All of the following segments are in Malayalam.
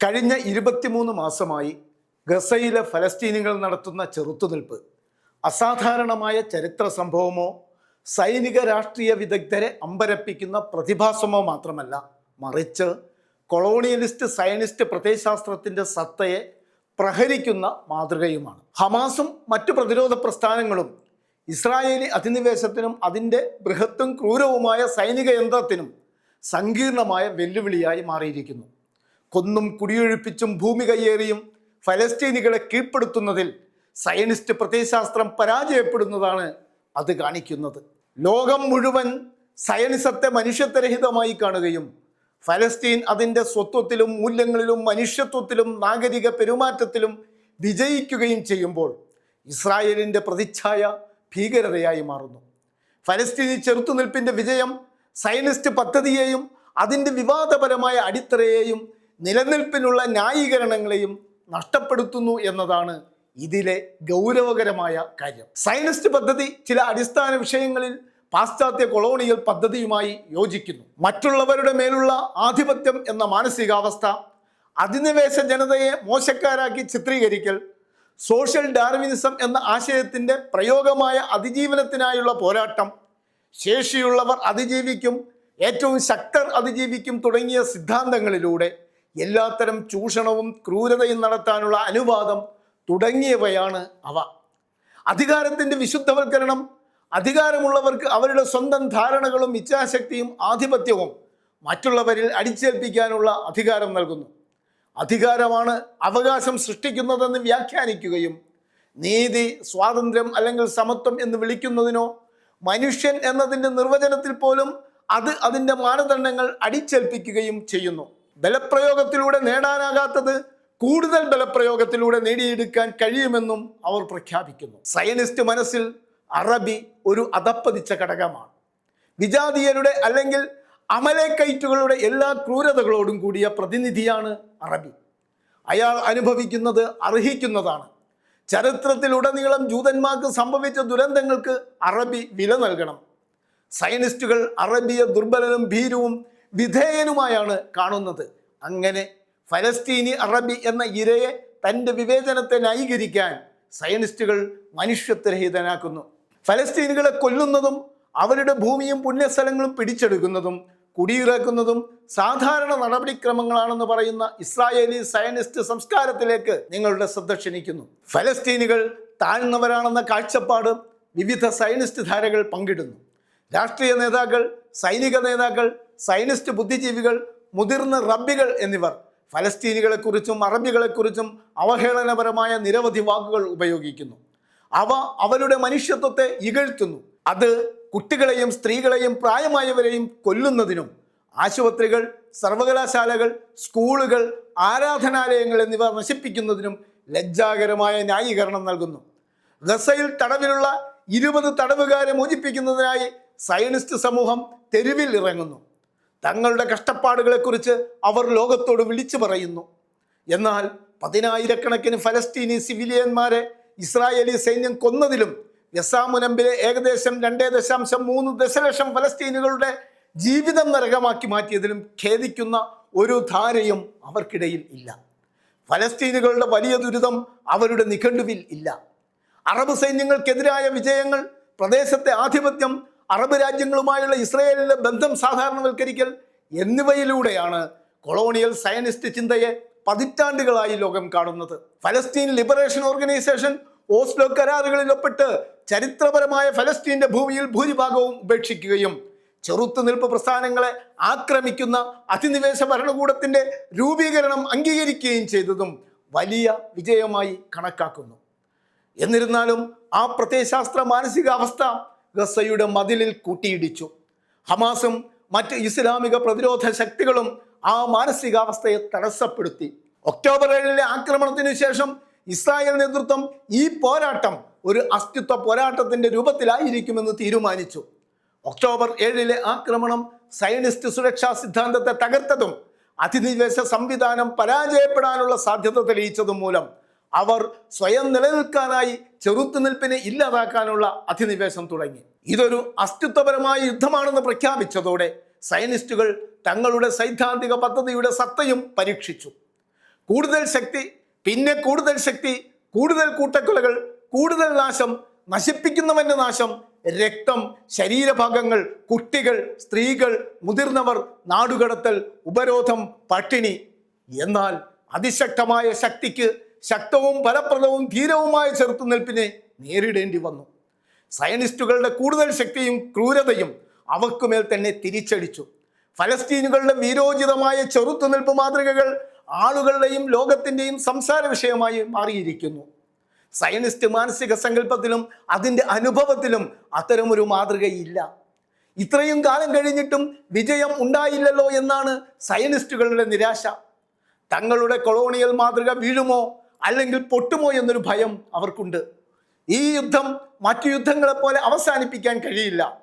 കഴിഞ്ഞ ഇരുപത്തിമൂന്ന് മാസമായി ഗസയിലെ ഫലസ്തീനികൾ നടത്തുന്ന ചെറുത്തുനിൽപ്പ് അസാധാരണമായ ചരിത്ര സംഭവമോ സൈനിക രാഷ്ട്രീയ വിദഗ്ധരെ അമ്പരപ്പിക്കുന്ന പ്രതിഭാസമോ മാത്രമല്ല മറിച്ച് കൊളോണിയലിസ്റ്റ് സയനിസ്റ്റ് പ്രത്യയശാസ്ത്രത്തിന്റെ സത്തയെ പ്രഹരിക്കുന്ന മാതൃകയുമാണ്. ഹമാസും മറ്റു പ്രതിരോധ പ്രസ്ഥാനങ്ങളും ഇസ്രായേലി അധിനിവേശത്തിനും അതിന്റെ ബൃഹത്തും ക്രൂരവുമായ സൈനിക യന്ത്രത്തിനും സങ്കീർണമായ വെല്ലുവിളിയായി മാറിയിരിക്കുന്നു. കൊന്നും കുടിയൊഴിപ്പിച്ചും ഭൂമി കയ്യേറിയും ഫലസ്തീനികളെ കീഴ്പ്പെടുത്തുന്നതിൽ സയനിസ്റ്റ് പ്രത്യയശാസ്ത്രം പരാജയപ്പെടുന്നതാണ് അത് കാണിക്കുന്നത്. ലോകം മുഴുവൻ സയനിസത്തെ മനുഷ്യത്വരഹിതമായി കാണുകയും ഫലസ്തീൻ അതിന്റെ സ്വത്വത്തിലും മൂല്യങ്ങളിലും മനുഷ്യത്വത്തിലും നാഗരിക പെരുമാറ്റത്തിലും വിജയിക്കുകയും ചെയ്യുമ്പോൾ ഇസ്രായേലിന്റെ പ്രതിച്ഛായ ഭീകരതയായി മാറുന്നു. ഫലസ്തീനി ചെറുത്തുനിൽപ്പിന്റെ വിജയം സയനിസ്റ്റ് പദ്ധതിയെയും അതിന്റെ വിവാദപരമായ അടിത്തറയെയും നിലനിൽപ്പിനുള്ള ന്യായീകരണങ്ങളെയും നഷ്ടപ്പെടുത്തുന്നു എന്നതാണ് ഇതിലെ ഗൗരവകരമായ കാര്യം. സയനിസ്റ്റ് പദ്ധതി ചില അടിസ്ഥാന വിഷയങ്ങളിൽ പാശ്ചാത്യ കൊളോണിയൽ പദ്ധതിയുമായി യോജിക്കുന്നു. മറ്റുള്ളവരുടെ മേലുള്ള ആധിപത്യം എന്ന മാനസികാവസ്ഥ അധിനിവേശ ജനതയെ മോശക്കാരാക്കി ചിത്രീകരിക്കൽ സോഷ്യൽ ഡാർവിനിസം എന്ന ആശയത്തിന്റെ പ്രയോഗമായ അതിജീവനത്തിനായുള്ള പോരാട്ടം ശേഷിയുള്ളവർ അതിജീവിക്കും ഏറ്റവും ശക്തർ അതിജീവിക്കും തുടങ്ങിയ സിദ്ധാന്തങ്ങളിലൂടെ എല്ലാത്തരം ചൂഷണവും ക്രൂരതയും നടത്താനുള്ള അനുവാദം തുടങ്ങിയവയാണ് അവ. അധികാരത്തിന്റെ വിശുദ്ധവൽക്കരണം അധികാരമുള്ളവർക്ക് അവരുടെ സ്വന്തം ധാരണകളും ഇച്ഛാശക്തിയും ആധിപത്യവും മറ്റുള്ളവരിൽ അടിച്ചേൽപ്പിക്കാനുള്ള അധികാരം നൽകുന്നു. അധികാരമാണ് അവകാശം സൃഷ്ടിക്കുന്നതെന്ന് വ്യാഖ്യാനിക്കുകയും നീതി സ്വാതന്ത്ര്യം അല്ലെങ്കിൽ സമത്വം എന്ന് വിളിക്കുന്നതിനോ മനുഷ്യൻ എന്നതിന്റെ നിർവചനത്തിൽ പോലും അത് അതിന്റെ മാനദണ്ഡങ്ങൾ അടിച്ചേൽപ്പിക്കുകയും ചെയ്യുന്നു. ബലപ്രയോഗത്തിലൂടെ നേടാനാകാത്തത് കൂടുതൽ ബലപ്രയോഗത്തിലൂടെ നേടിയെടുക്കാൻ കഴിയുമെന്നും അവർ പ്രഖ്യാപിക്കുന്നു. സയനിസ്റ്റ് മനസ്സിൽ അറബി ഒരു അതപ്പതിച്ച ഘടകമാണ്. വിജാതീയരുടെ അല്ലെങ്കിൽ അമലേക്കൈറ്റുകളുടെ എല്ലാ ക്രൂരതകളോടും കൂടിയ പ്രതിനിധിയാണ് അറബി. അയാൾ അനുഭവിക്കുന്നത് അർഹിക്കുന്നതാണ്. ചരിത്രത്തിലുടനീളം ജൂതന്മാർക്ക് സംഭവിച്ച ദുരന്തങ്ങൾക്ക് അറബി വില നൽകണം. സയനിസ്റ്റുകൾ അറബിയെ ദുർബലനും ഭീരുവും വിധേയനുമായാണ് കാണുന്നത്. അങ്ങനെ ഫലസ്തീനി അറബി എന്ന ഇരയെ തന്റെ വിവേചനത്തെ ന്യായീകരിക്കാൻ സയനിസ്റ്റുകൾ മനുഷ്യത്വരഹിതനാക്കുന്നു. ഫലസ്തീനുകളെ കൊല്ലുന്നതും അവരുടെ ഭൂമിയും പുണ്യസ്ഥലങ്ങളും പിടിച്ചെടുക്കുന്നതും കുടിയിറക്കുന്നതും സാധാരണ നടപടിക്രമങ്ങളാണെന്ന് പറയുന്ന ഇസ്രായേലി സയനിസ്റ്റ് സംസ്കാരത്തിലേക്ക് നിങ്ങളുടെ ശ്രദ്ധ ക്ഷണിക്കുന്നു. ഫലസ്തീനികൾ താഴ്ന്നവരാണെന്ന കാഴ്ചപ്പാട് വിവിധ സയനിസ്റ്റ് ധാരകൾ പങ്കിടുന്നു. രാഷ്ട്രീയ നേതാക്കൾ സൈനിക നേതാക്കൾ സയനിസ്റ്റ് ബുദ്ധിജീവികൾ മുതിർന്ന റബ്ബികൾ എന്നിവർ. ഫലസ്തീനികളെക്കുറിച്ചും അറബികളെക്കുറിച്ചും അവഹേളനപരമായ നിരവധി വാക്കുകൾ ഉപയോഗിക്കുന്നു. അവ അവരുടെ മനുഷ്യത്വത്തെ ഇകഴ്ത്തുന്നു. അത് കുട്ടികളെയും സ്ത്രീകളെയും പ്രായമായവരെയും കൊല്ലുന്നതിനും ആശുപത്രികൾ സർവകലാശാലകൾ സ്കൂളുകൾ ആരാധനാലയങ്ങൾ എന്നിവ നശിപ്പിക്കുന്നതിനും ലജ്ജാകരമായ ന്യായീകരണം നൽകുന്നു. ഗസയിൽ തടവിലുള്ള ഇരുപത് തടവുകാരെ മോചിപ്പിക്കുന്നതിനായി സയനിസ്റ്റ് സമൂഹം തെരുവിൽ ഇറങ്ങുന്നു. തങ്ങളുടെ കഷ്ടപ്പാടുകളെക്കുറിച്ച് അവർ ലോകത്തോട് വിളിച്ചു പറയുന്നു. എന്നാൽ പതിനായിരക്കണക്കിന് ഫലസ്തീനി സിവിലിയന്മാരെ ഇസ്രായേലി സൈന്യം കൊന്നതിലും യസാമുനമ്പിലെ ഏകദേശം രണ്ടേ ദശാംശം മൂന്ന് ദശലക്ഷം ഫലസ്തീനുകളുടെ ജീവിതം നരകമാക്കി മാറ്റിയതിലും ഖേദിക്കുന്ന ഒരു ധാരയും അവർക്കിടയിൽ ഇല്ല. ഫലസ്തീനുകളുടെ വലിയ ദുരിതം അവരുടെ നിഘണ്ടുവിൽ ഇല്ല. അറബ് സൈന്യങ്ങൾക്കെതിരായ വിജയങ്ങൾ പ്രദേശത്തെ ആധിപത്യം അറബ് രാജ്യങ്ങളുമായുള്ള ഇസ്രയേലിലെ ബന്ധം സാധാരണവൽക്കരിക്കൽ എന്നിവയിലൂടെയാണ് കൊളോണിയൽ സയനിസ്റ്റ് ചിന്തയെ പതിറ്റാണ്ടുകളായി ലോകം കാണുന്നത്. ഫലസ്തീൻ ലിബറേഷൻ ഓർഗനൈസേഷൻ ഓസ്ലോ കരാറുകളിൽ ഒപ്പിട്ട് ചരിത്രപരമായ ഫലസ്തീന്റെ ഭൂമിയിൽ ഭൂരിഭാഗവും ഉപേക്ഷിക്കുകയും ചെറുത്തുനിൽപ്പ് പ്രസ്ഥാനങ്ങളെ ആക്രമിക്കുന്ന അധിനിവേശ ഭരണകൂടത്തിന്റെ രൂപീകരണം അംഗീകരിക്കുകയും ചെയ്തതും വലിയ വിജയമായി കണക്കാക്കുന്നു. എന്നിരുന്നാലും ആ പ്രത്യയശാസ്ത്ര മാനസികാവസ്ഥ ഗസയുടെ മതിലിൽ കൂട്ടിയിടിച്ചു. ഹമാസും മറ്റ് ഇസ്ലാമിക പ്രതിരോധ ശക്തികളും ആ മാനസികാവസ്ഥയെ തടസ്സപ്പെടുത്തി. ഒക്ടോബർ ഏഴിലെ ആക്രമണത്തിനു ശേഷം ഇസ്രായേൽ നേതൃത്വം ഈ പോരാട്ടം ഒരു അസ്തിത്വ പോരാട്ടത്തിന്റെ രൂപത്തിലായിരിക്കുമെന്ന് തീരുമാനിച്ചു. ഒക്ടോബർ ഏഴിലെ ആക്രമണം സയനിസ്റ്റ് സുരക്ഷാ സിദ്ധാന്തത്തെ തകർത്തതും അധിനിവേശ സംവിധാനം പരാജയപ്പെടാനുള്ള സാധ്യത തെളിയിച്ചതും മൂലം അവർ സ്വയം നിലനിൽക്കാനായി ചെറുത്തുനിൽപ്പിനെ ഇല്ലാതാക്കാനുള്ള അധിനിവേശം തുടങ്ങി. ഇതൊരു അസ്തിത്വപരമായ യുദ്ധമാണെന്ന് പ്രഖ്യാപിച്ചതോടെ സയനിസ്റ്റുകൾ തങ്ങളുടെ സൈദ്ധാന്തിക പദ്ധതിയുടെ സത്തയും പരീക്ഷിച്ചു. കൂടുതൽ ശക്തി പിന്നെ കൂടുതൽ ശക്തി കൂടുതൽ കൂട്ടക്കൊലകൾ കൂടുതൽ നാശം നശിപ്പിക്കുന്നവന്റെ നാശം രക്തം ശരീരഭാഗങ്ങൾ കുട്ടികൾ സ്ത്രീകൾ മുതിർന്നവർ നാടുകടത്തൽ ഉപരോധം പട്ടിണി. എന്നാൽ അതിശക്തമായ ശക്തിക്ക് ശക്തവും ഫലപ്രദവും ധീരവുമായ ചെറുത്തുനിൽപ്പിനെ നേരിടേണ്ടി വന്നു. സയനിസ്റ്റുകളുടെ കൂടുതൽ ശക്തിയും ക്രൂരതയും അവക്കുമേൽ തന്നെ തിരിച്ചടിച്ചു. ഫലസ്തീനുകളുടെ വീരോചിതമായ ചെറുത്തുനിൽപ്പ് മാതൃകകൾ ആളുകളുടെയും ലോകത്തിന്റെയും സംസാര വിഷയമായി മാറിയിരിക്കുന്നു. സയനിസ്റ്റ് മാനസിക സങ്കല്പത്തിലും അതിന്റെ അനുഭവത്തിലും അത്തരമൊരു മാതൃകയില്ല. ഇത്രയും കാലം കഴിഞ്ഞിട്ടും വിജയം ഉണ്ടായില്ലല്ലോ എന്നാണ് സയനിസ്റ്റുകളുടെ നിരാശ. തങ്ങളുടെ കൊളോണിയൽ മാതൃക വീഴുമോ? അല്ലെങ്കിൽ പൊട്ടുമോ എന്നൊരു ഭയം അവർക്കുണ്ട്. ഈ യുദ്ധം മറ്റു യുദ്ധങ്ങളെപ്പോലെ അവസാനിപ്പിക്കാൻ കഴിയില്ല.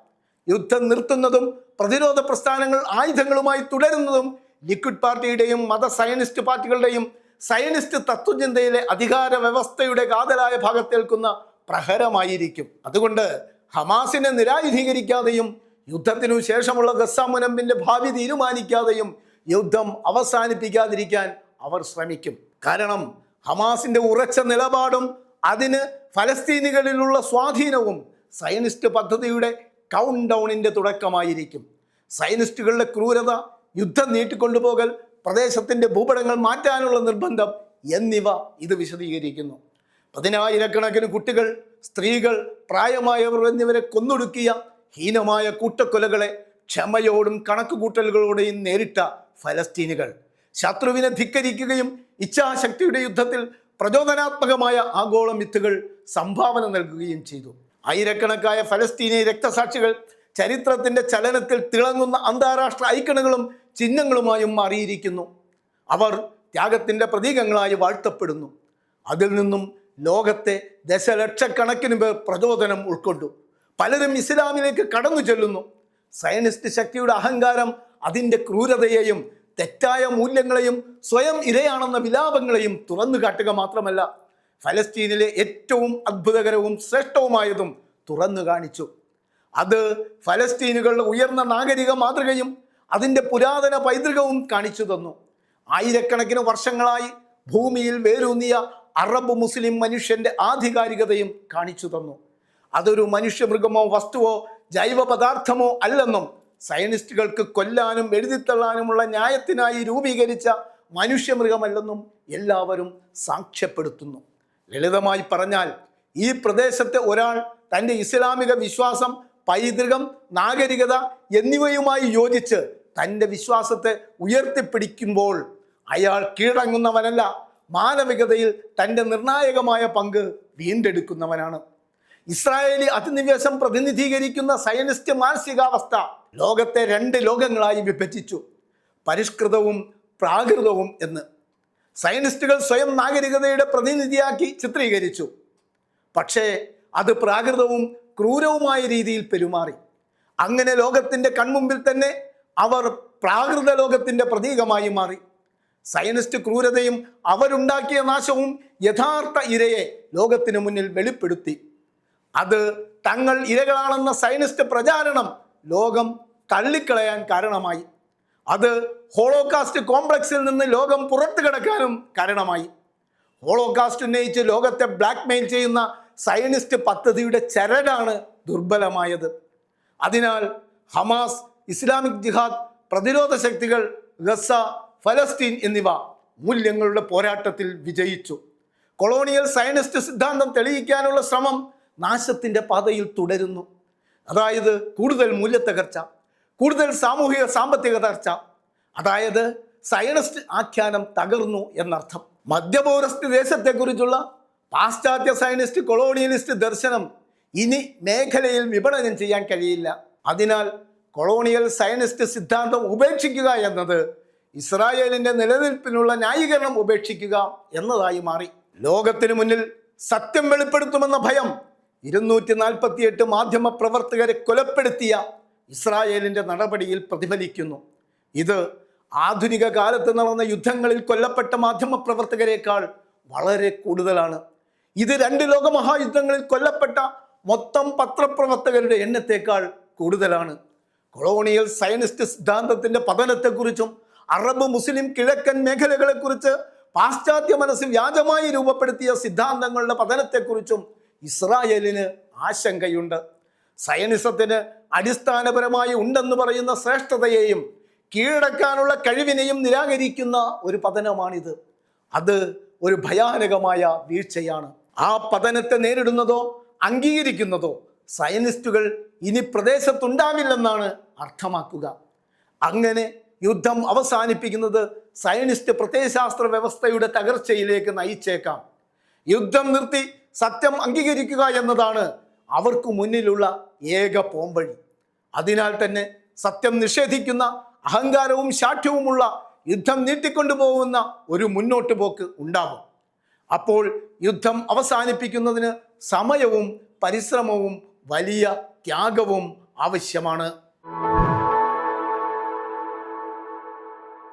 യുദ്ധം നിർത്തുന്നതും പ്രതിരോധ പ്രസ്ഥാനങ്ങൾ ആയുധങ്ങളുമായി തുടരുന്നതും ലിക്വിഡ് പാർട്ടിയുടെയും മത സയനിസ്റ്റ് പാർട്ടികളുടെയും സയനിസ്റ്റ് തത്വചിന്തയിലെ അധികാര വ്യവസ്ഥയുടെ കാതലായ ഭാഗത്തേൽക്കുന്ന പ്രഹരമായിരിക്കും. അതുകൊണ്ട് ഹമാസിനെ നിരായുധീകരിക്കാതെയും യുദ്ധത്തിനു ശേഷമുള്ള ഗസ മുനമ്പിന്റെ ഭാവി തീരുമാനിക്കാതെയും യുദ്ധം അവസാനിപ്പിക്കാതിരിക്കാൻ അവർ ശ്രമിക്കും. കാരണം ഹമാസിന്റെ ഉറച്ച നിലപാടും അതിന് ഫലസ്തീനികളിലുള്ള സ്വാധീനവും സയനിസ്റ്റ് പദ്ധതിയുടെ കൗണ്ട് ഡൗണിന്റെ തുടക്കമായിരിക്കും. സയനിസ്റ്റുകളുടെ ക്രൂരത യുദ്ധം നീട്ടിക്കൊണ്ടുപോകൽ പ്രദേശത്തിന്റെ ഭൂപടങ്ങൾ മാറ്റാനുള്ള നിർബന്ധം എന്നിവ ഇത് വിശദീകരിക്കുന്നു. പതിനായിരക്കണക്കിന് കുട്ടികൾ സ്ത്രീകൾ പ്രായമായവർ എന്നിവരെ കൊന്നൊടുക്കിയ ഹീനമായ കൂട്ടക്കൊലകളെ ക്ഷമയോടും കണക്കുകൂട്ടലുകളോടെയും നേരിട്ട ഫലസ്തീനുകൾ. ശത്രുവിനെ ധിക്കരിക്കുകയും ഇച്ഛാശക്തിയുടെ യുദ്ധത്തിൽ പ്രചോദനാത്മകമായ ആഗോള മിത്തുകൾ സംഭാവന നൽകുകയും ചെയ്തു. ആയിരക്കണക്കായ ഫലസ്തീനി രക്തസാക്ഷികൾ ചരിത്രത്തിന്റെ ചലനത്തിൽ തിളങ്ങുന്ന അന്താരാഷ്ട്ര ഐക്കണുകളും ചിഹ്നങ്ങളുമായും മാറിയിരിക്കുന്നു. അവർ ത്യാഗത്തിന്റെ പ്രതീകങ്ങളായി വാഴ്ത്തപ്പെടുന്നു. അതിൽ നിന്നും ലോകത്തെ ദശലക്ഷക്കണക്കിന് പേർ പ്രചോദനം ഉൾക്കൊണ്ടു. പലരും ഇസ്ലാമിലേക്ക് കടന്നു ചെല്ലുന്നു സയനിസ്റ്റ് ശക്തിയുടെ അഹങ്കാരം അതിന്റെ ക്രൂരതയെയും തെറ്റായ മൂല്യങ്ങളെയും സ്വയം ഇരയാണെന്ന വിലാപങ്ങളെയും തുറന്നു കാട്ടുക മാത്രമല്ല ഫലസ്തീനിലെ ഏറ്റവും അത്ഭുതകരവും ശ്രേഷ്ഠവുമായതും തുറന്നു കാണിച്ചു. അത് ഫലസ്തീനുകളുടെ ഉയർന്ന നാഗരിക മാതൃകയും അതിന്റെ പുരാതന പൈതൃകവും കാണിച്ചു തന്നു. ആയിരക്കണക്കിന് വർഷങ്ങളായി ഭൂമിയിൽ വേരൂന്നിയ അറബ് മുസ്ലിം മനുഷ്യന്റെ ആധികാരികതയും കാണിച്ചു തന്നു. അതൊരു മനുഷ്യമൃഗമോ വസ്തുവോ ജൈവ പദാർത്ഥമോ അല്ലെന്നും സയനിസ്റ്റുകൾക്ക് കൊല്ലാനും എഴുതിത്തള്ളാനുമുള്ള ന്യായത്തിനായി രൂപീകരിച്ച മനുഷ്യമൃഗമല്ലെന്നും എല്ലാവരും സാക്ഷ്യപ്പെടുത്തുന്നു. ലളിതമായി പറഞ്ഞാൽ ഈ പ്രദേശത്തെ ഒരാൾ തന്റെ ഇസ്ലാമിക വിശ്വാസം പൈതൃകം നാഗരികത എന്നിവയുമായി യോജിച്ച് തന്റെ വിശ്വാസത്തെ ഉയർത്തിപ്പിടിക്കുമ്പോൾ അയാൾ കീഴടങ്ങുന്നവനല്ല മാനവികതയിൽ തന്റെ നിർണായകമായ പങ്ക് വീണ്ടെടുക്കുന്നവനാണ്. ഇസ്രായേലി അധിനിവേശം പ്രതിനിധീകരിക്കുന്ന സയനിസ്റ്റ് മാനസികാവസ്ഥ ലോകത്തെ രണ്ട് ലോകങ്ങളായി വിഭജിച്ചു. പരിഷ്കൃതവും പ്രാകൃതവും എന്ന്. സയനിസ്റ്റുകൾ സ്വയം നാഗരികതയുടെ പ്രതിനിധിയാക്കി ചിത്രീകരിച്ചു. പക്ഷേ അത് പ്രാകൃതവും ക്രൂരവുമായ രീതിയിൽ പെരുമാറി. അങ്ങനെ ലോകത്തിന്റെ കൺമുമ്പിൽ തന്നെ അവർ പ്രാകൃത ലോകത്തിന്റെ പ്രതീകമായി മാറി. സയനിസ്റ്റ് ക്രൂരതയും അവരുണ്ടാക്കിയ നാശവും യഥാർത്ഥ ഇരയെ ലോകത്തിനു മുന്നിൽ വെളിപ്പെടുത്തി. അത് തങ്ങൾ ഇരകളാണെന്ന സയനിസ്റ്റ് പ്രചാരണം ലോകം തള്ളിക്കളയാൻ കാരണമായി. അത് ഹോളോകാസ്റ്റ് കോംപ്ലക്സിൽ നിന്ന് ലോകം പുറത്തു കിടക്കാനും കാരണമായി. ഹോളോകാസ്റ്റ് ഉന്നയിച്ച് ലോകത്തെ ബ്ലാക്ക്മെയിൽ ചെയ്യുന്ന സയനിസ്റ്റ് പദ്ധതിയുടെ ചരടാണ് ദുർബലമായത്. അതിനാൽ ഹമാസ് ഇസ്ലാമിക് ജിഹാദ് പ്രതിരോധ ശക്തികൾ ഗസ ഫലസ്തീൻ എന്നിവ മൂല്യങ്ങളുടെ പോരാട്ടത്തിൽ വിജയിച്ചു. കൊളോണിയൽ സയനിസ്റ്റ് സിദ്ധാന്തം തെളിയിക്കാനുള്ള ശ്രമം നാശത്തിന്റെ പാതയിൽ തുടരുന്നു. അതായത് കൂടുതൽ മൂല്യത്തകർച്ച കൂടുതൽ സാമൂഹിക സാമ്പത്തിക തകർച്ച. അതായത് സയനിസ്റ്റ് ആഖ്യാനം തകർന്നു എന്നർത്ഥം. മധ്യപൗരസ്ത്യ ദേശത്തെക്കുറിച്ചുള്ള പാശ്ചാത്യ സയനിസ്റ്റ് കൊളോണിയലിസ്റ്റ് ദർശനം ഇനി മേഖലയിൽ വിപണനം ചെയ്യാൻ കഴിയില്ല. അതിനാൽ കൊളോണിയൽ സയനിസ്റ്റ് സിദ്ധാന്തം ഉപേക്ഷിക്കുക എന്നത് ഇസ്രായേലിന്റെ നിലനിൽപ്പിനുള്ള ന്യായീകരണം ഉപേക്ഷിക്കുക എന്നതായി മാറി. ലോകത്തിനു മുന്നിൽ സത്യം വെളിപ്പെടുത്തുമെന്ന ഭയം ഇരുന്നൂറ്റി നാൽപ്പത്തിയെട്ട് മാധ്യമ പ്രവർത്തകരെ കൊലപ്പെടുത്തിയ ഇസ്രായേലിന്റെ നടപടിയിൽ പ്രതിഫലിക്കുന്നു. ഇത് ആധുനിക കാലത്ത് നടന്ന യുദ്ധങ്ങളിൽ കൊല്ലപ്പെട്ട മാധ്യമ പ്രവർത്തകരെക്കാൾ വളരെ കൂടുതലാണ്. ഇത് രണ്ട് ലോകമഹായുദ്ധങ്ങളിൽ കൊല്ലപ്പെട്ട മൊത്തം പത്രപ്രവർത്തകരുടെ എണ്ണത്തേക്കാൾ കൂടുതലാണ്. കൊളോണിയൽ സയനിസ്റ്റ് സിദ്ധാന്തത്തിന്റെ പതനത്തെക്കുറിച്ചും അറബ് മുസ്ലിം കിഴക്കൻ മേഖലകളെക്കുറിച്ച് പാശ്ചാത്യ മനസ്സ് വ്യാജമായി രൂപപ്പെടുത്തിയ സിദ്ധാന്തങ്ങളുടെ പതനത്തെക്കുറിച്ചും ഇസ്രായേലിന് ആശങ്കയുണ്ട്. സയനിസത്തിന് അടിസ്ഥാനപരമായി ഉണ്ടെന്ന് പറയുന്ന ശ്രേഷ്ഠതയെയും കീഴടക്കാനുള്ള കഴിവിനെയും നിരാകരിക്കുന്ന ഒരു പതനമാണിത്. അത് ഒരു ഭയാനകമായ വീഴ്ചയാണ്. ആ പതനത്തെ നേരിടുന്നതോ അംഗീകരിക്കുന്നതോ സയനിസ്റ്റുകൾ ഇനി പ്രദേശത്തുണ്ടാവില്ലെന്നാണ് അർത്ഥമാക്കുക. അങ്ങനെ യുദ്ധം അവസാനിപ്പിക്കുന്നത് സയനിസ്റ്റ് പ്രത്യയശാസ്ത്ര വ്യവസ്ഥയുടെ തകർച്ചയിലേക്ക് നയിച്ചേക്കാം. യുദ്ധം നിർത്തി സത്യം അംഗീകരിക്കുക എന്നതാണ് അവർക്ക് മുന്നിലുള്ള ഏക പോംവഴി. അതിനാൽ തന്നെ സത്യം നിഷേധിക്കുന്ന അഹങ്കാരവും ശാഠ്യവുമുള്ള യുദ്ധം നീട്ടിക്കൊണ്ടുപോകുന്ന ഒരു മുന്നോട്ട് പോക്ക് ഉണ്ടാകും അപ്പോൾ യുദ്ധം അവസാനിപ്പിക്കുന്നതിന് സമയവും പരിശ്രമവും വലിയ ത്യാഗവും ആവശ്യമാണ്.